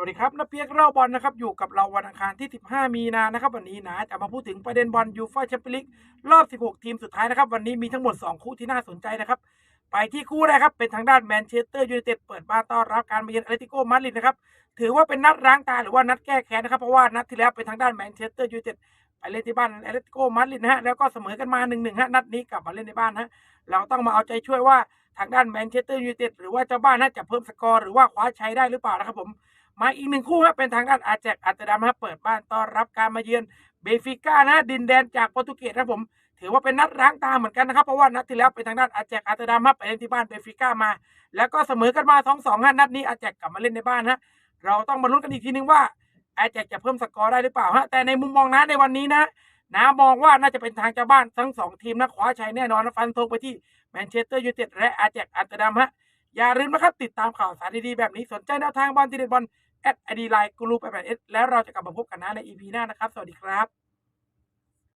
วัสดีครับนักเพียกเล่าบอลนะครับอยู่กับเราวันอังคารที่ 15 มีนานะครับวันนี้นะจะมาพูดถึงประเด็นบอลยูฟ่าแชมเปี้ยนลีกรอบ 16 ทีมสุดท้ายนะครับ วันนี้มีทั้งหมด 2 คู่ที่น่าสนใจนะครับ ไปที่คู่แรกครับ เป็นทางด้านแมนเชสเตอร์ยูไนเต็ดเปิดบ้านต้อนรับการมาเยือนแอตเลติโกมาดริดนะครับ ถือว่าเป็นนัดร้างตาหรือว่านัดแก้แค้นนะครับเพราะว่านัดที่แล้วเป็นทางด้านแมนเชสเตอร์ยูไนเต็ดไปเล่นที่บ้านแอตเลติโกมาดริดนะฮะแล้วก็เสมอกันมา1-1ฮะนัดนี้กลับมาเล่นในบ้านฮะเราต้องมาเอาใจช่วยว่าทางด้านแมนเชสเตอร์ยูไนเต็ดหรือว่าเจ้าบ้านน่าจะเพิ่มสกอร์หรือว่าคว้าชัยได้หรือเปล่านะครับผม มาอีกหนึ่งคู่ครับเป็นทางด้านอาแจกอัตดามฮะเปิดบ้านต้อนรับการมาเยือนเบฟิก้านะดินแดนจากโปรตุเกสครับผมถือว่าเป็นนัดร้างตาเหมือนกันนะครับเพราะว่านัดที่แล้วเป็นทางด้านอาแจกอัตดามฮะไปเล่นที่บ้านเบฟิก้ามา แล้วก็เสมอกันมาสองสองฮะนัดนี้อาแจกกลับมาเล่นในบ้านฮะเราต้องมาลุ้นกันอีกทีนึงว่าอาแจกจะเพิ่มสกอร์ได้หรือเปล่าฮะแต่ในมุมมองนะในวันนี้นะนะมองว่าน่าจะเป็นทางเจ้าบ้านทั้งสองทีมนะคว้าชัยแน่นอนนะฟันธงไปที่แมนเชสเตอร์ยูไนเต็ดและอาแจกอัตดามฮะ อย่าลืมนะครับ ติดตามข่าวสารดีๆ แบบนี้สนใจแนวทางบอลทีเด็ดบอลแอดไอดีไลน์กรูปแอบเอสแล้วเราจะกลับมาพบกันนะในอีพีหน้านะครับ สวัสดีครับ